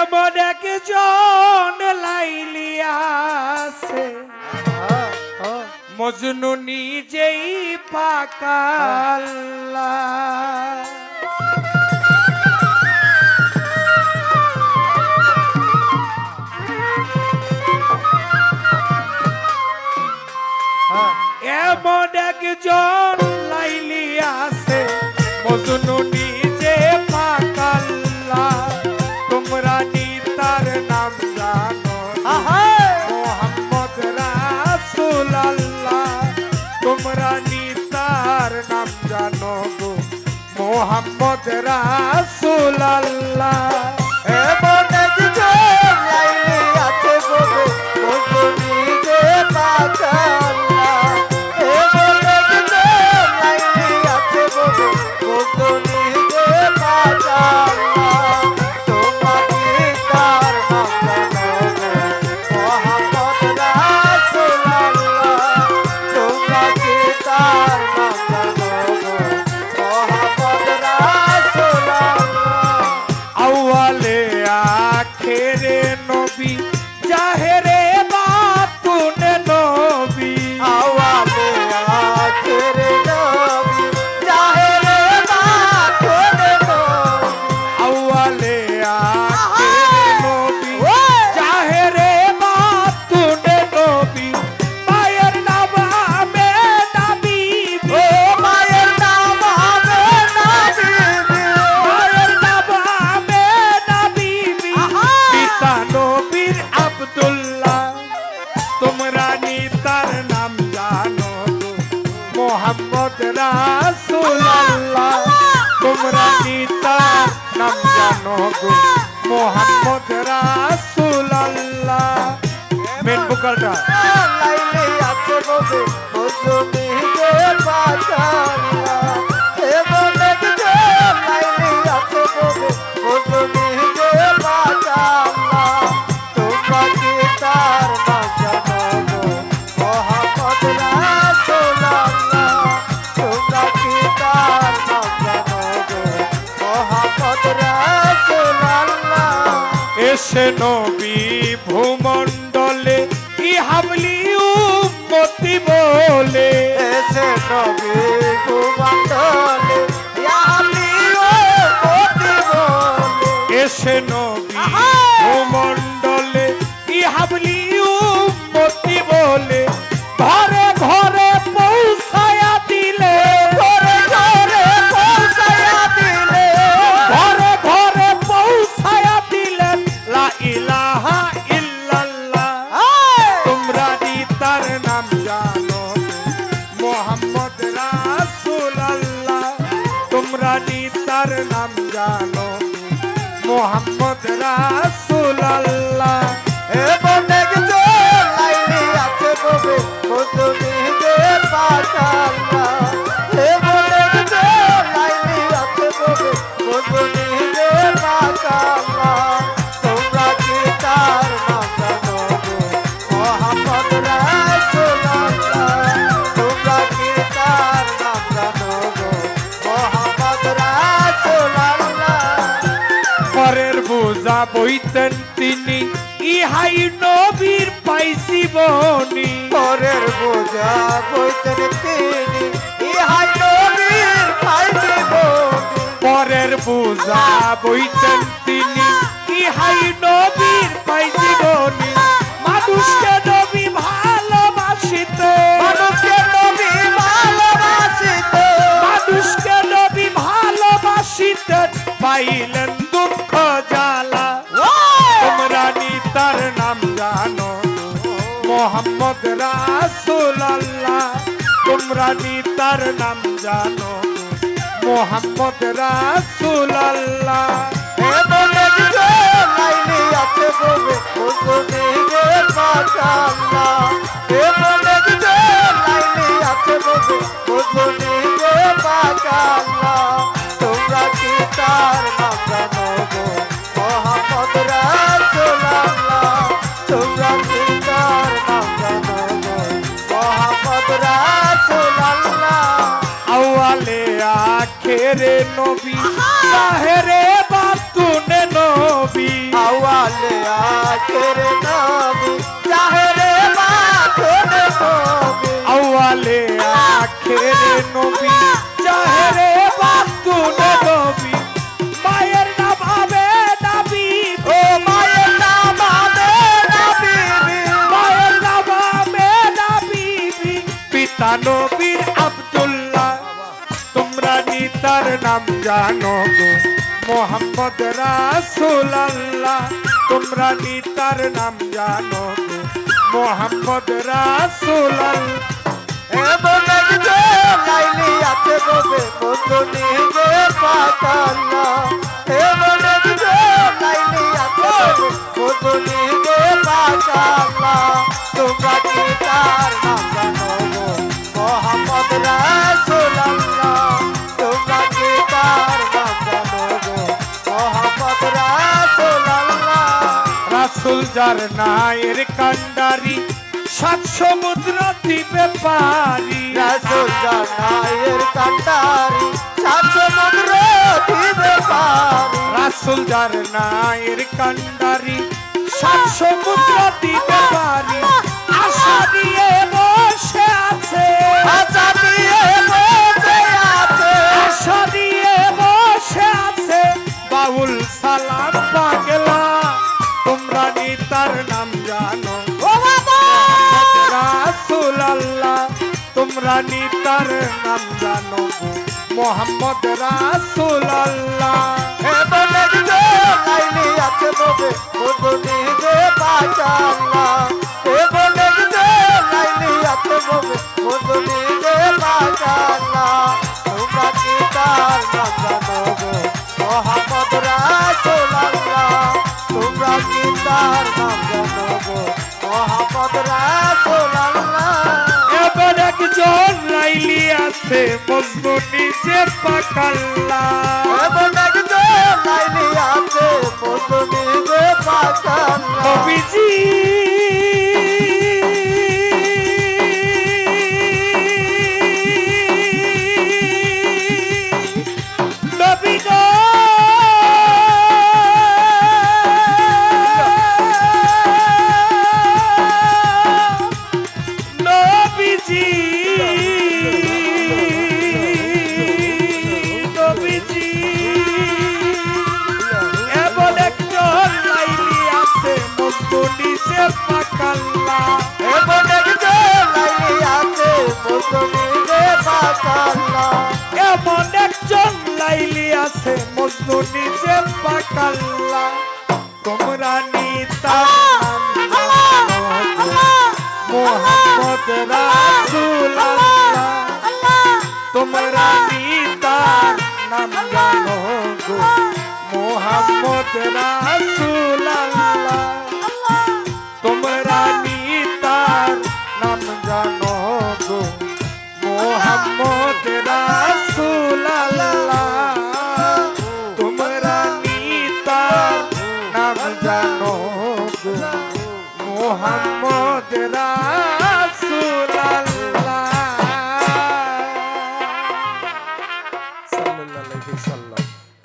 এমন একজন লাইলি আছে। মজনু নিজেই পাকাল্লা মোহাম্মদ রাসুল তোমরা নিতার নাম জানো গো মোহাম্মদ রাসুলাল্লাহ, তোমরা নিতার নাম জানো গো, মোহাম্মদ রাসুলাল্লাহ। মেন বুকালটা লাইলে আছে গো মজনু হে বাজাল্লাহ এসে নবী ভূমণ্ডলে কি হাবলি উম্মতি বলে? এসে নবী ভূমণ্ডলে এসে নবী Sagrada. বইতেন তিনি ইহাই নবীর পাইছি বনি। পরের বোঝা বইতেন তিনি ইহাই নবীর পাইছি বনি। পরের বোঝা বইতেন তিনি ইহাই মোহাম্মদ তোমরা নি তার নাম জানো। মোহাম্মদ রাসুলাল্লাহ। আছে বলে তুমি রে আছে বলে আলে আখেরে নবী সাহেরে বাতুনে নবী। আওয়ালে আখেরে নবী সাহেরে বাতুনে নবী। আওয়ালে আখেরে নবী সাহেরে জানো গো, মোহাম্মদ রাসূলুল্লাহ, তোমরা নিতার নাম জানো গো, মোহাম্মদ রাসূলুল্লাহ। এমন একজন লাইলি আছে গবে মন্দনি গে পাতাল্লা রাসুল যার নায়ের কান্ডারি সাত সমুদ্র দ্বীপে পারি। রাসুল যার নায়ের কান্ডারি সাত সমুদ্র দিবে পারি। রাসুল যার নায়ের কান্ডারি সাত সমুদ্র দ্বীপে পারি। নিতার নাম জানো। রাসুল আল্লাহ তোমরা নিতার নাম জানো। মোহাম্মদ রাসুল আল্লাহ আছে মধুনি এবার একজন লাইলি আছে মজনু নিজে পাকাল্লা। এবার একজন লাইলি আছে মধুনি যে পাচাল্লা এমন একজন লাইলি আছে মজনু নিচে পাকাল্লা। তোমরা নিতা মোহাম্মদ রাসুল তোমরা নিতার নাম জানো মোহাম্মদ রাসুল